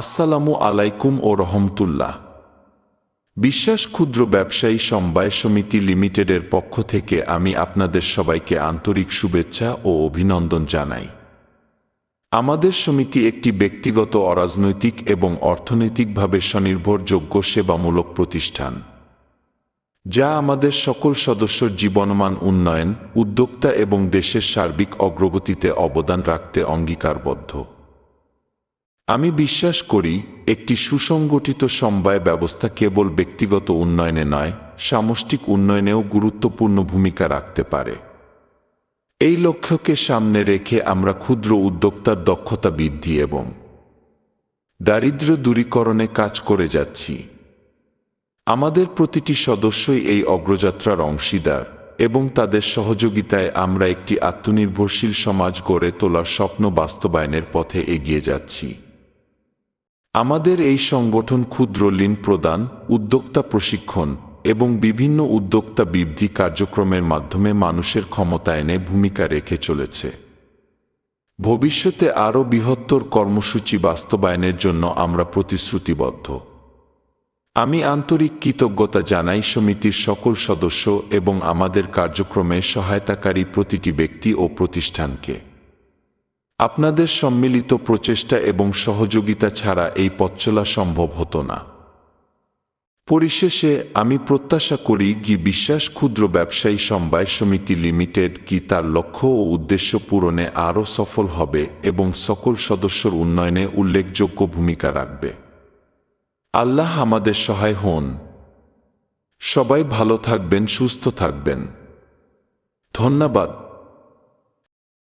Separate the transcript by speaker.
Speaker 1: আসসালামু আলাইকুম ও রহমতুল্লাহ। বিশ্বাস ক্ষুদ্র ব্যবসায়ী সমবায় সমিতি লিমিটেডের পক্ষ থেকে আমি আপনাদের সবাইকে আন্তরিক শুভেচ্ছা ও অভিনন্দন জানাই। আমাদের সমিতি একটি ব্যক্তিগত অরাজনৈতিক এবং অর্থনৈতিকভাবে স্বনির্ভরযোগ্য সেবামূলক প্রতিষ্ঠান, যা আমাদের সকল সদস্যর জীবনমান উন্নয়ন, উদ্যোক্তা এবং দেশের সার্বিক অগ্রগতিতে অবদান রাখতে অঙ্গীকারবদ্ধ। আমি বিশ্বাস করি, একটি সুসংগঠিত সমবায় ব্যবস্থা কেবল ব্যক্তিগত উন্নয়নে নয়, সামষ্টিক উন্নয়নেও গুরুত্বপূর্ণ ভূমিকা রাখতে পারে। এই লক্ষ্যকে সামনে রেখে আমরা ক্ষুদ্র উদ্যোক্তার দক্ষতা বৃদ্ধি এবং দারিদ্র্য দূরীকরণে কাজ করে যাচ্ছি। আমাদের প্রতিটি সদস্যই এই অগ্রযাত্রার অংশীদার এবং তাদের সহযোগিতায় আমরা একটি আত্মনির্ভরশীল সমাজ গড়ে তোলার স্বপ্ন বাস্তবায়নের পথে এগিয়ে যাচ্ছি। আমাদের এই সংগঠন ক্ষুদ্র ঋণ প্রদান, উদ্যোক্তা প্রশিক্ষণ এবং বিভিন্ন উদ্যোক্তা বৃদ্ধি কার্যক্রমের মাধ্যমে মানুষের ক্ষমতায়নে ভূমিকা রেখে চলেছে। ভবিষ্যতে আরও বৃহত্তর কর্মসূচি বাস্তবায়নের জন্য আমরা প্রতিশ্রুতিবদ্ধ। আমি আন্তরিক কৃতজ্ঞতা জানাই সমিতির সকল সদস্য এবং আমাদের কার্যক্রমে সহায়তাকারী প্রতিটি ব্যক্তি ও প্রতিষ্ঠানকে। আপনাদের সম্মিলিত প্রচেষ্টা এবং সহযোগিতা ছাড়া এই পথচলা সম্ভব হতো না। পরিশেষে আমি প্রত্যাশা করি কি বিশ্বাস ক্ষুদ্র ব্যবসায়ী সমবায় সমিতি লিমিটেড কি তার লক্ষ্য ও উদ্দেশ্য পূরণে আরও সফল হবে এবং সকল সদস্যর উন্নয়নে উল্লেখযোগ্য ভূমিকা রাখবে। আল্লাহ আমাদের সহায় হন। সবাই ভালো থাকবেন, সুস্থ থাকবেন। ধন্যবাদ।